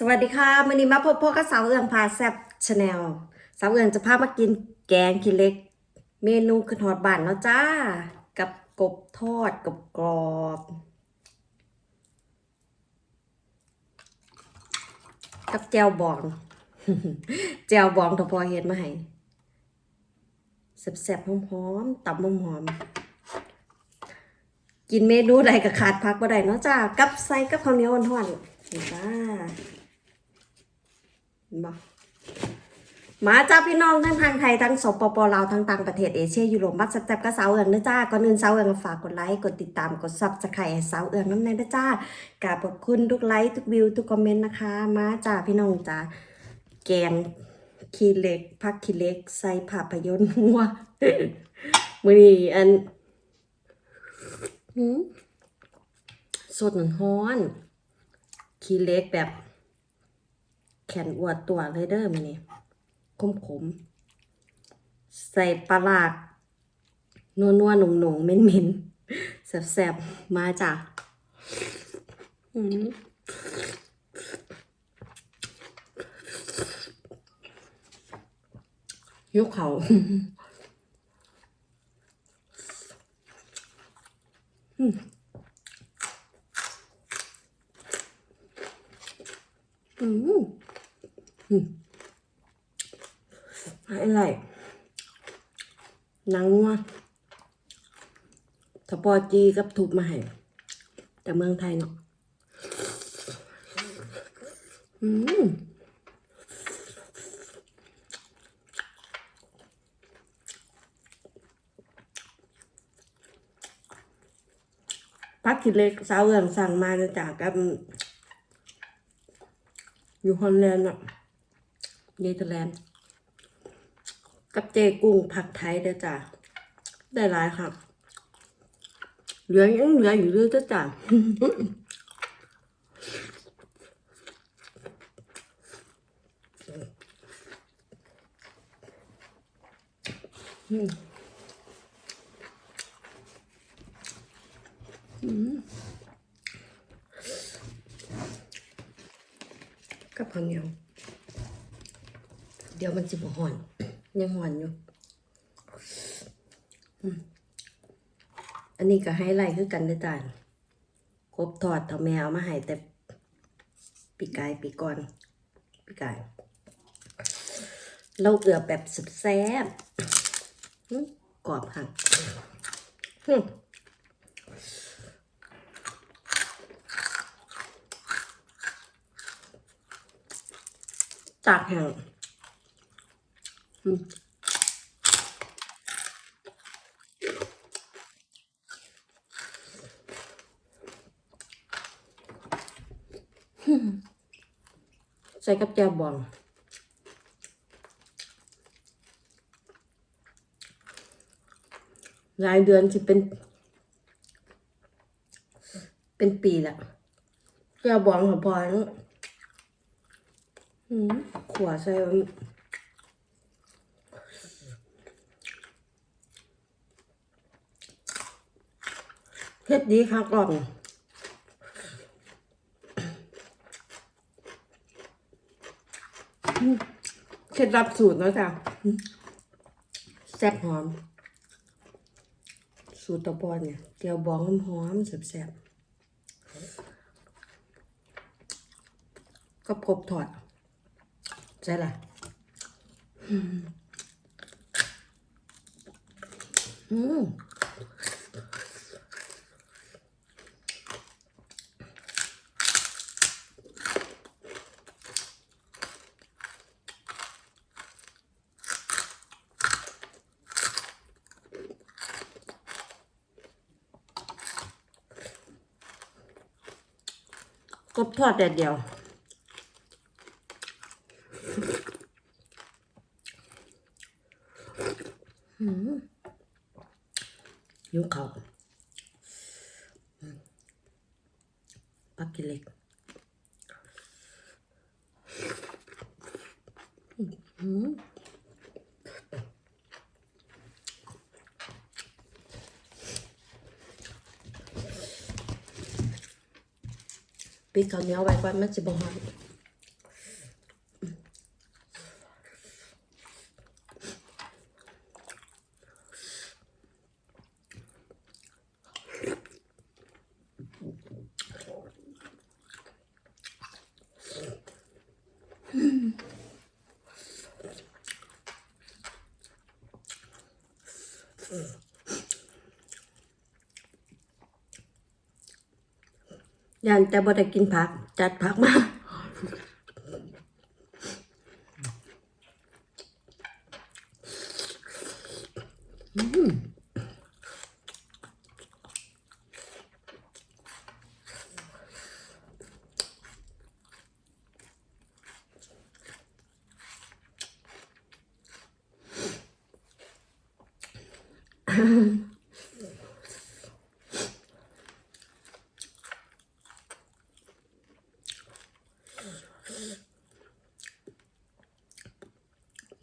สวัสดีค่ะวันนี้มาพบพ่อกับสาวเอืองพาแซบชาแนลสาวเอืองจะพามากินแกงขี้เล็ก เมนูขนอดบ้านเนาะจ้า กับกบทอดกับกรอบกับแจวบอง แจวบองทพอเฮ็ดมาให้แซบๆหอมๆตำหอมๆกินเมนูใดก็ขาดพักบ่ได้เนาะจ้ากับใส่กับข้าวเหนียวอ่อนๆนี่จ้า มามาจ้าพี่น้องทั้งทางไทยทั้งสปปลาวทั้งต่างประเทศเอเชียยุโรปมักสแตบก็สาวเอืองนะจ้าก่อนอื่นสาวเอืองฝากกดไลค์กดติดตามกดซับสไครต์สาวเอืองน้ำในนะจ้ากราบขอบคุณทุกไลค์ทุกวิวทุกคอมเมนต์นะคะ มาจ้าพี่น้องจ้าแกงขี้เล็กพักขี้เล็กใส่ภาพยนตร์หัวมือนี้อันสดหนึ่งฮ้อนขี้เล็กแบบ แขนอวดตัวเลยเด้อมันนี่ขมขมใส่ปลาหลากนัวนัวหนุ่มหนุ่มเหม็นเหม็นๆแสบๆมาจ้ะอืมยกเขา อืมอืม อะไรหนังว่าถ้าปอจีกับทุบมาให้แต่เมืองไทยเนาะอืมพักกิเล็กสาวเอืองสั่งมานะจากกับ อยู่ฮอลแลนด์อะเนเธอร์แลนด์ กับเจกุ้งผักไทยเด้อจ้ะได้หลายครับเหลือยังเหลืออยู่เรื่อยจ้ะจ้ะอืมอืมกับข้าวเหนียว เดี๋ยวมันจะบ่ห่อน ยังห่อนอยู่ อันนี้ก็ให้ไล่คือกันเด้อจ้ากบทอดเท่าแมวมาให้แต่ปีกายปีก่อนปีกายเราเอือบแบบสุดแซ่บกรอบหักอื้อตากแห้ง ใส่กับแจบองรายเดือนสิเป็น เป็นปีละแจบองหัวพอแล้วขวใส่ เฮ็ดดีค่ะก่อนเคล็ดลับสูตรเนาะจ้ะแซ่บหอม สูตรตะปอนเนี่ยเจียวบองหอมแซ่บๆก็กบถอดใช่ละอืม ทอดแดดเดียว ยุ่งเขาปักกิเล็กอืม ปิดข้าวเหนียวไว้ก่อนมันจะบ่ฮอนันแต่บ่ได้กินผัก จัดผักมา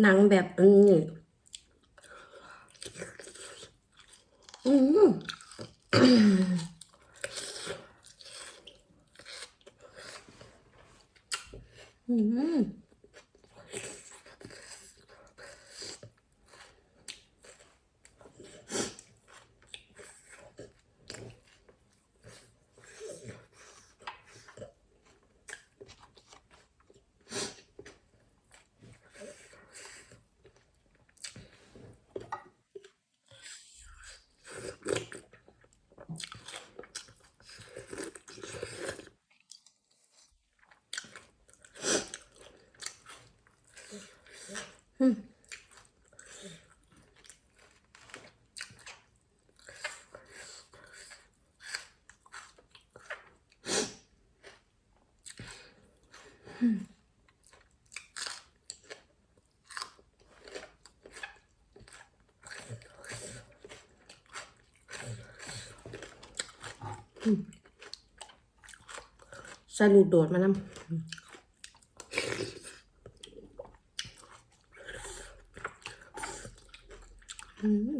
หนังแบบอันนี้อืมอืม ใส่ลูกโดดมานำ อืม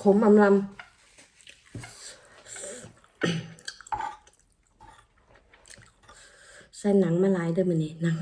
ขมอำลำ ใส่หนังมาหลายเด้อมื้อนี้หนัง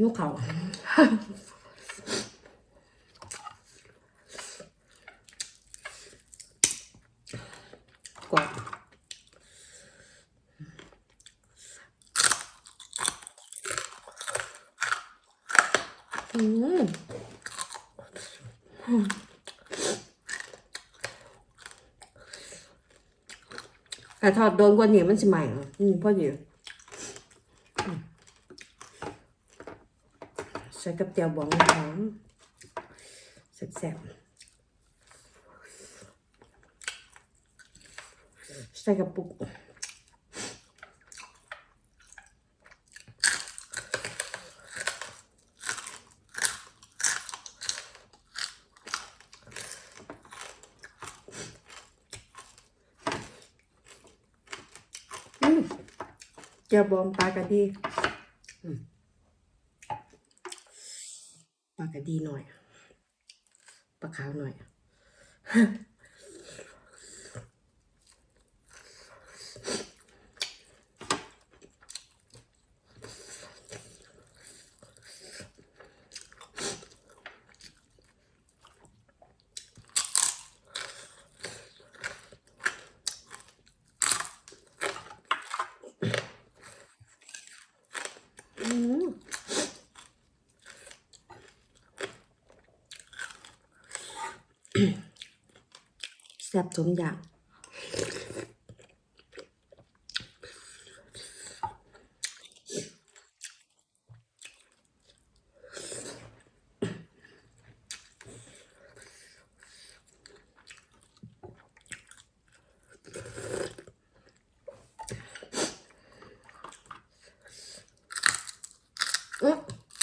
ยุกเขากรอบอืมแต่ทอดโดนกว่านี้มันสิใหม่อะอืมพอดีอืมใส่กับเตียวบองหอมแซ่บๆใส่กับปุกเจียวบองปลากระดี อืม ปลากระดีหน่อยปลาขาวหน่อย สมอยาก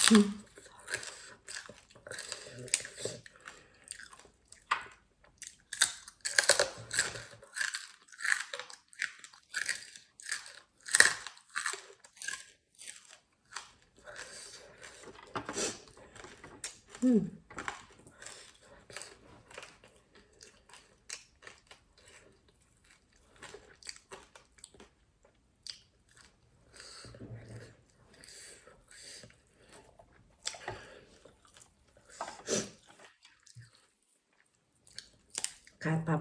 嗯。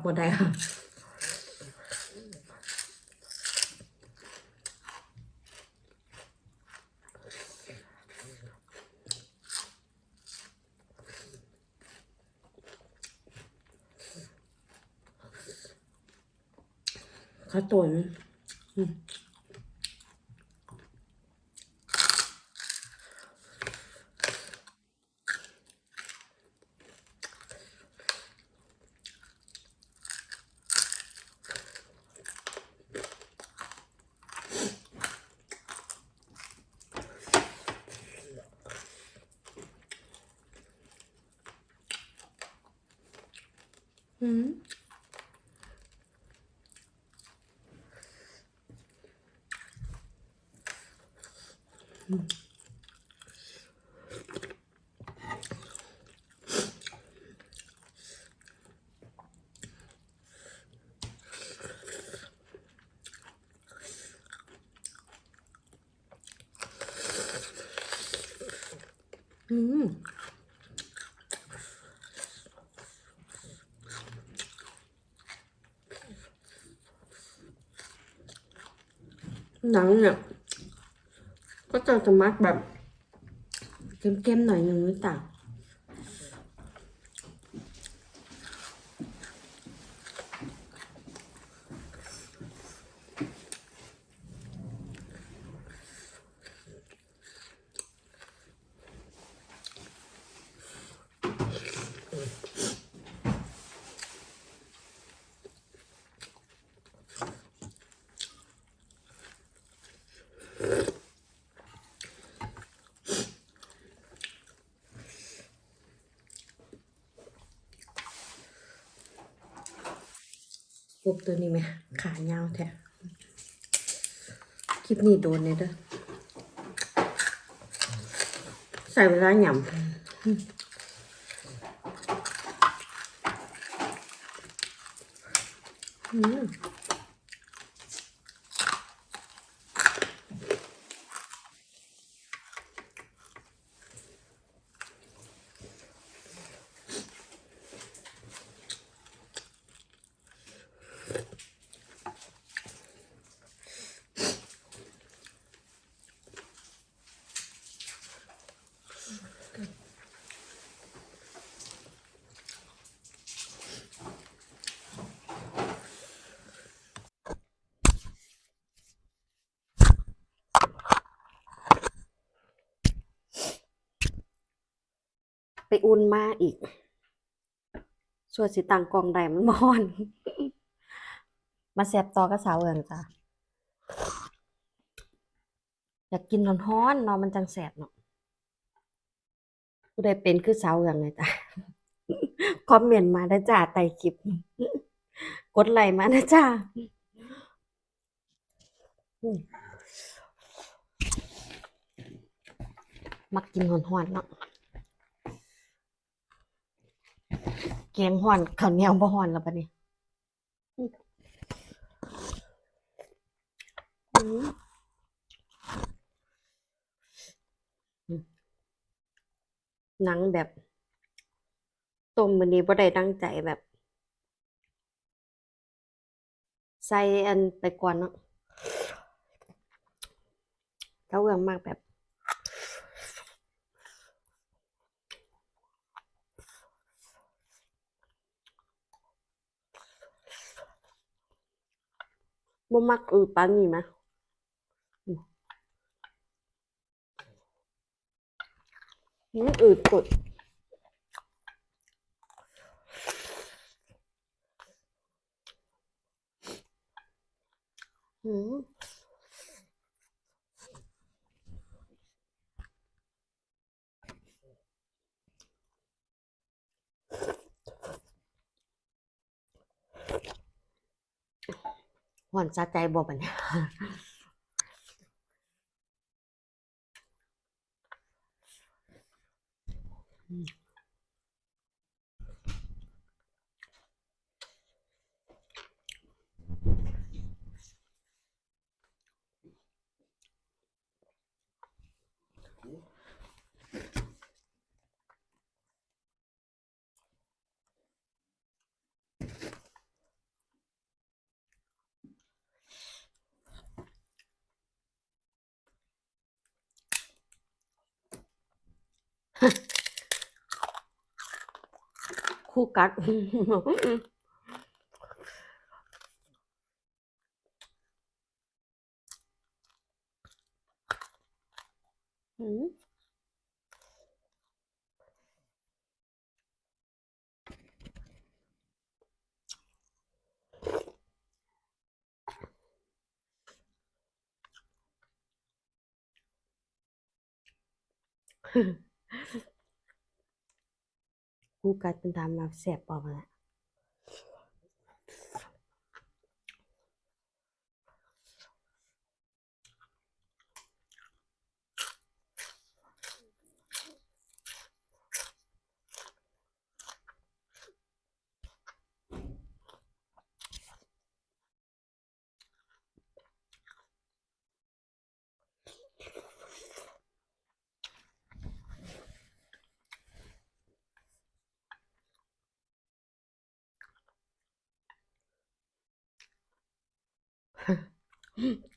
ขาดปรับบ่ได้ค่ะข้าวตุนอืมอืม อืมหนังเนี่ยก็จะสมั กแบตัวนี้ไหมขายาวแท้คลิปนี้โดนเนี่ยเด้อใส่เวลาหย่ำอืม อุ่นมาอีก ส่วนสิตังกองใดมันมอน มาแสบต่อกับสาวเอิงจ้ะอยากกินร้อนๆเนาะมันจังแสบเนาะผู้ใดเป็นคือสาวเอิงเลยจ้ะคอมเมนต์มาได้จ้าใต้คลิป กดไลค์มานะจ้ามมักกินร้อนๆเนาะ แกงห่อนข้าวเหนียวบ่ห่อนแล้วปะเนี่ยหนังแบบต้มมื้อนี้บ่ได้ดังใจแบบ ใส่อันไปก่อนเนาะเจ้าเอืองมากแบบ บ่มักเออปานนี้ไหมอืมมันอืดกดอืม หอนสะใจบ่บัดเนี่ย คู่ กัดอืม คู่กัดเป็นตามาแสบปอกแล้ว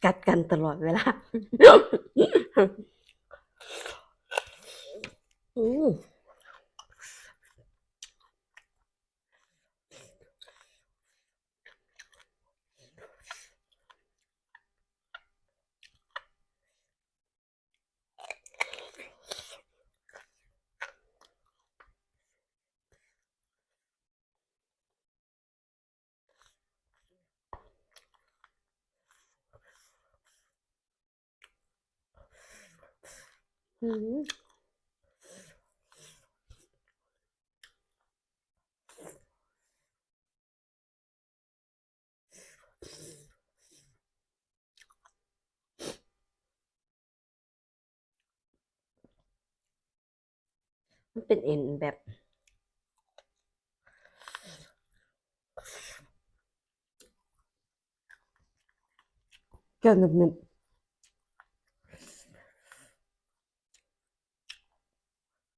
กัดกันตลอดเวลาอืม อืมมันเป็นเอ็นแบบเกี่ยวหนึบๆ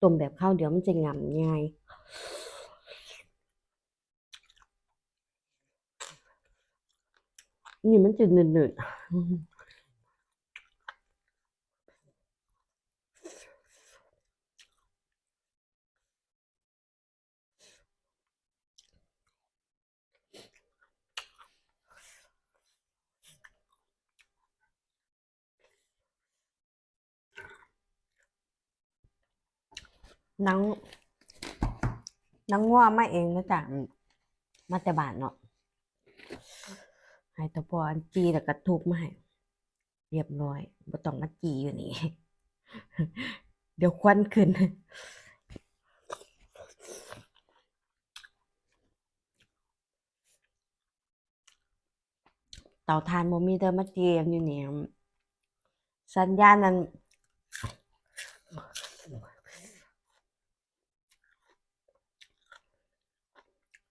ต้มแบบจนฟูแบบนี้แล้วกับต้มแบบข้าวเดี๋ยวมันจะงำง่ายนี่มันจะหนืดๆ นังนังว่ามาเองนะจ๊ะอืมมาแต่บ้านเนาะให้ตะพออันจีแล้วก็ทุบมาให้เรียบร้อยบ่ต้องมาจีอยู่นี่ เดี๋ยวควันขึ้นเตาถ่านบ่มีเด้อมาจีกันอยู่นี่สัญญาณนั้น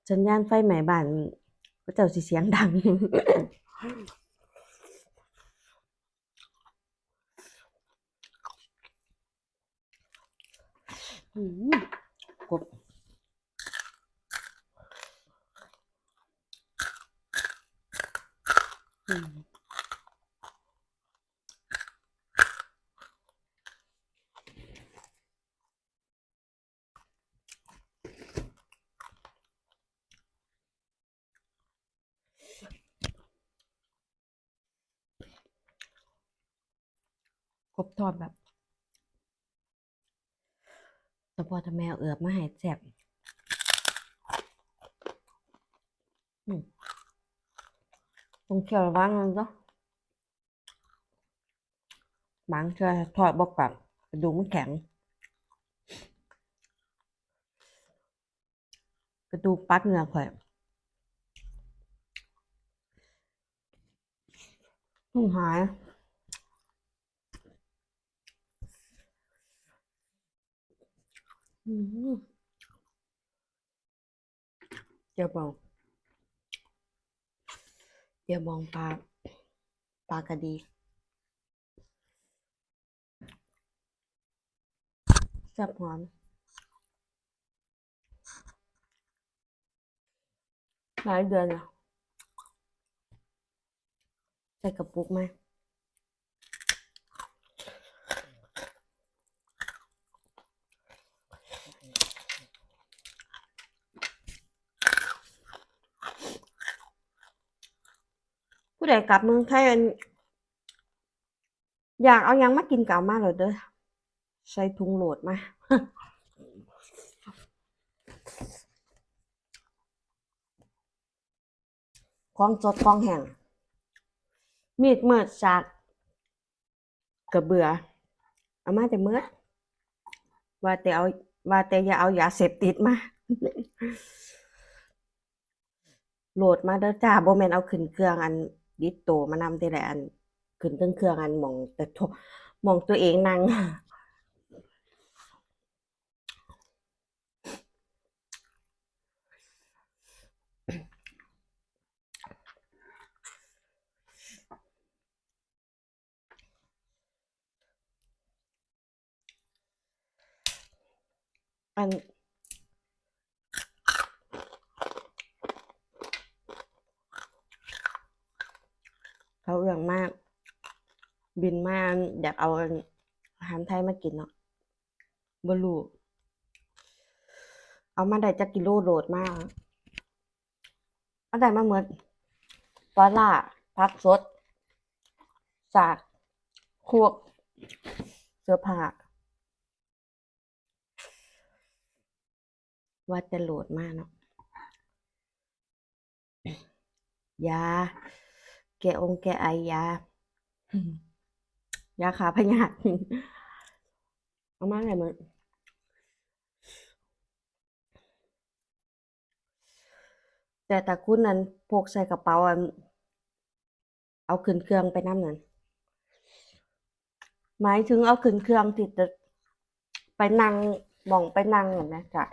สัญญาณไฟไหม้บ้านก็เจ้าสิเสียงดัง อืมกบอืม กบทอดแบบแต่พอทำแมวเอือบมาให้แซ่บตรงเขียวระวังมันก็บางเทื่อทอดบอกกับกระดูกมันแข็ง กระดูกปัดเหงือข่อยนุ่งหาย อืม เดี๋ยวบองเดี๋ยวบองปลาปลากระดีแซ่บหอมหลายเดือนแล้วใส่กระปุกไหม ผู้ใดกลับเมืองไทยอยากเอายังมากินเก่ามากเลยเด้อใส่ถุงโหลดมาของสดของแห้งมีดเมิดจากกระเบือเอามาแต่เมิดว่าแต่เอาว่าแต่อย่าเอายาเสพติดมา โหลดมาเด้อจ้าโบแมนเอาขึ้นเครื่องอัน ดิสโตมานำแต่ละอันขึ้นเครื่องเครื่องอันมองแต่ทมองตัวเองนั่งอัน เขาเรื่องมาก บินมาอยากเอาอาหารไทยมากินเนาะบ่รู้เอามาได้จักกิโลโหลดมากเอาได้มาเหมดปลาร้าผักสด สากครัวกเสื้อผ้าว่าจะโหลดมากเนาะยา แก้องค์แก้ไอยายาขาพยาธิเอามาไงมันแต่ตาคุณนั้นพกใส่กระเป๋าอันเอาขึ้นเครื่องไปนำนั่นหมายถึงเอาขึ้นเครื่องที่จะไปนั่งหม่องไปนั่งนั่นนะจ้ะ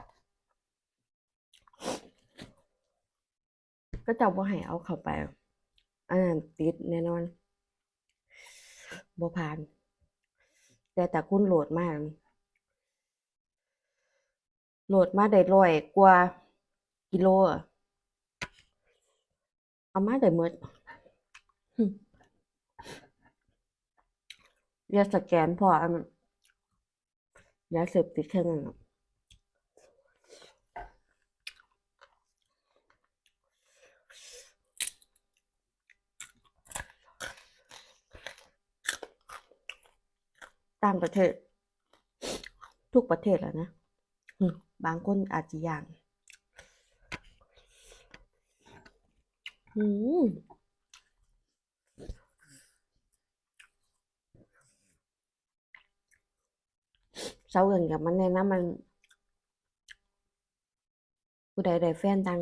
ก็จะบ่ให้เอาเข้าไป อันนั้นติดแน่นอนบ่ผ่าน แต่แต่คุณโหลดมาก โหลดมาได้ร้อยกว่ากิโลเอามาได้หมดอย่าสแกนพออันยาเสพติดแค่นั้น ต่างประเทศ ทุกประเทศแหล้วนะบางคนอาจจะย่านอืมเสาเอินกับมันแนะนำมันผู้ใดได้แฟนต่าง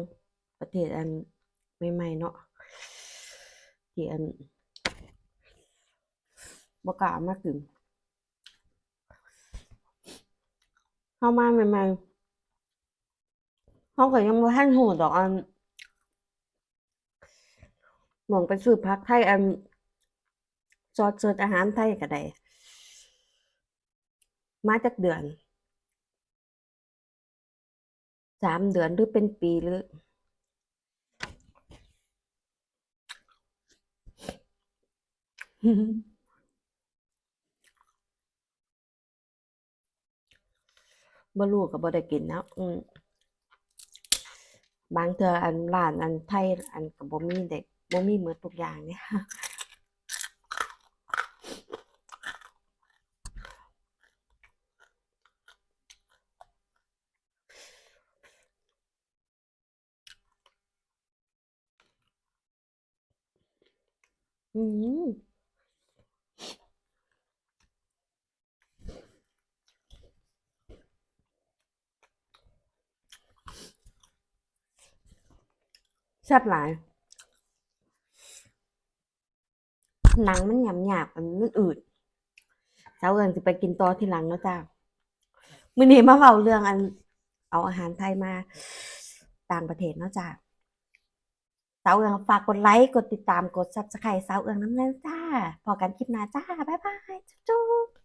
ประเทศอันใหม่ๆเนาะที่อันบกล้าเอามากิน เข้ามาใหม่ๆเขาก็ยังบ่ทันหูดอกอันหมองไปซื้อผักไทยอันซอสเสิร์ชอาหารไทยก็ได้มาจากเดือนสามเดือนหรือเป็นปีหรือ บ่รู้ก็บ่ได้กินนะอืมบางเทื่ออันร้านอันไทยอันกับบ่มีเด็กบ่มีเหมือนทุกอย่างเนี่ย嗯。Mm hmm. ซ่บหลาย หนังมันหยำหยาบมันมันอืดเจ้าเอิญจะไปกินต่อทีหลังเนาะจ้ามือนี้มาเว้าเรื่องอัน เอาอาหารไทยมาต่างประเทศเนาะจ้าสาวเอืองฝากกดไลค์กดติดตามกด Subscribe สาวเอืองน้ำแน่จ้า พอกันคลิปหน้าจ้า บ๊ายบาย จุ๊บ